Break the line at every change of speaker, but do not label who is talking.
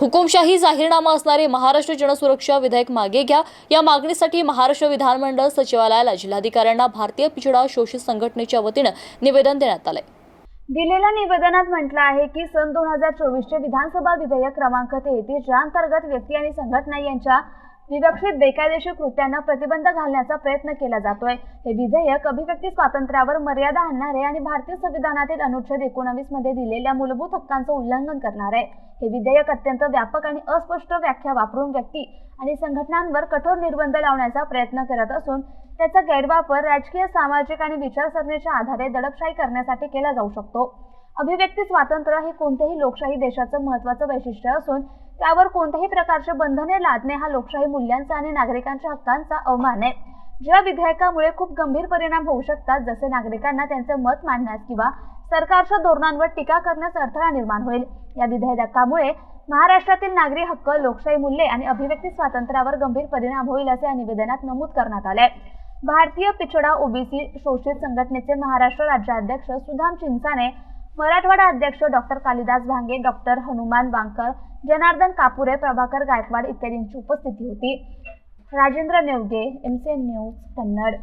हुकुमशाही जाहीरनामा असणारे महाराष्ट्र जनसुरक्षा विधेयक मागे घ्या. या मागणीसाठी महाराष्ट्र विधानमंडळ सचिवालयाला जिल्हाधिकाऱ्यांना भारतीय पिछडा शोषित संघटनेच्या वतीनं निवेदन देण्यात आलंय.
दिलेल्या निवेदनात म्हटलं आहे की सन दोन हजार चोवीसचे विधानसभा विधेयक क्रमांक तेहतीस ज्या अंतर्गत व्यक्ती आणि संघटना यांच्या विवक्षित बेकायदेशीर कृत्यांना प्रतिबंध घालण्याचा प्रयत्न केला जातोय. हे विधेयक अभिव्यक्ती स्वातंत्र्यावर मर्यादा आणणारे आणि भारतीय संविधानातील अनुच्छेद एकोणावीसमध्ये दिलेल्या मूलभूत हक्कांचं उल्लंघन करणार. आहे हे विधेयक अत्यंत व्यापक आणि अस्पष्ट व्याख्या वापरून व्यक्ती आणि संघटनांवर कठोर निर्बंध लावण्याचा प्रयत्न करत असून त्याचा गैरवापर राजकीय सामाजिक आणि विचारसरणीच्या आधारे दडपशाही करण्यासाठी केला जाऊ शकतो. अभिव्यक्ती स्वातंत्र्य हे कोणत्याही लोकशाही देशाचं महत्वाचं वैशिष्ट्य असून त्यावर कोणत्याही प्रकारचे बंधने लादणे हा लोकशाही मूल्यांचा आणि नागरिकांच्या हक्कांचा अवमान आहे. ज्या विधेयकामुळे खूप गंभीर परिणाम होऊ शकतात जसे नागरिकांना त्यांचे मत मांडण्यास किंवा सरकारच्या धोरणांवर टीका करण्यास अडथळा निर्माण होईल. या विधेयकामुळे महाराष्ट्रातील नागरी हक्क लोकशाही मूल्ये आणि अभिव्यक्ती स्वातंत्र्यावर गंभीर परिणाम होईल असे या निवेदनात नमूद करण्यात आले भारतीय पिछडा ओबीसी शोषित संघटनेचे महाराष्ट्र राज्याध्यक्ष सुधाम चिंचाने मराठवाडा अध्यक्ष डॉक्टर कालिदास भांगे डॉक्टर हनुमान वांकर जनार्दन कापुरे प्रभाकर गायकवाड इत्यादींची उपस्थिती होती. Rajendra Nevge MCN news Kannad.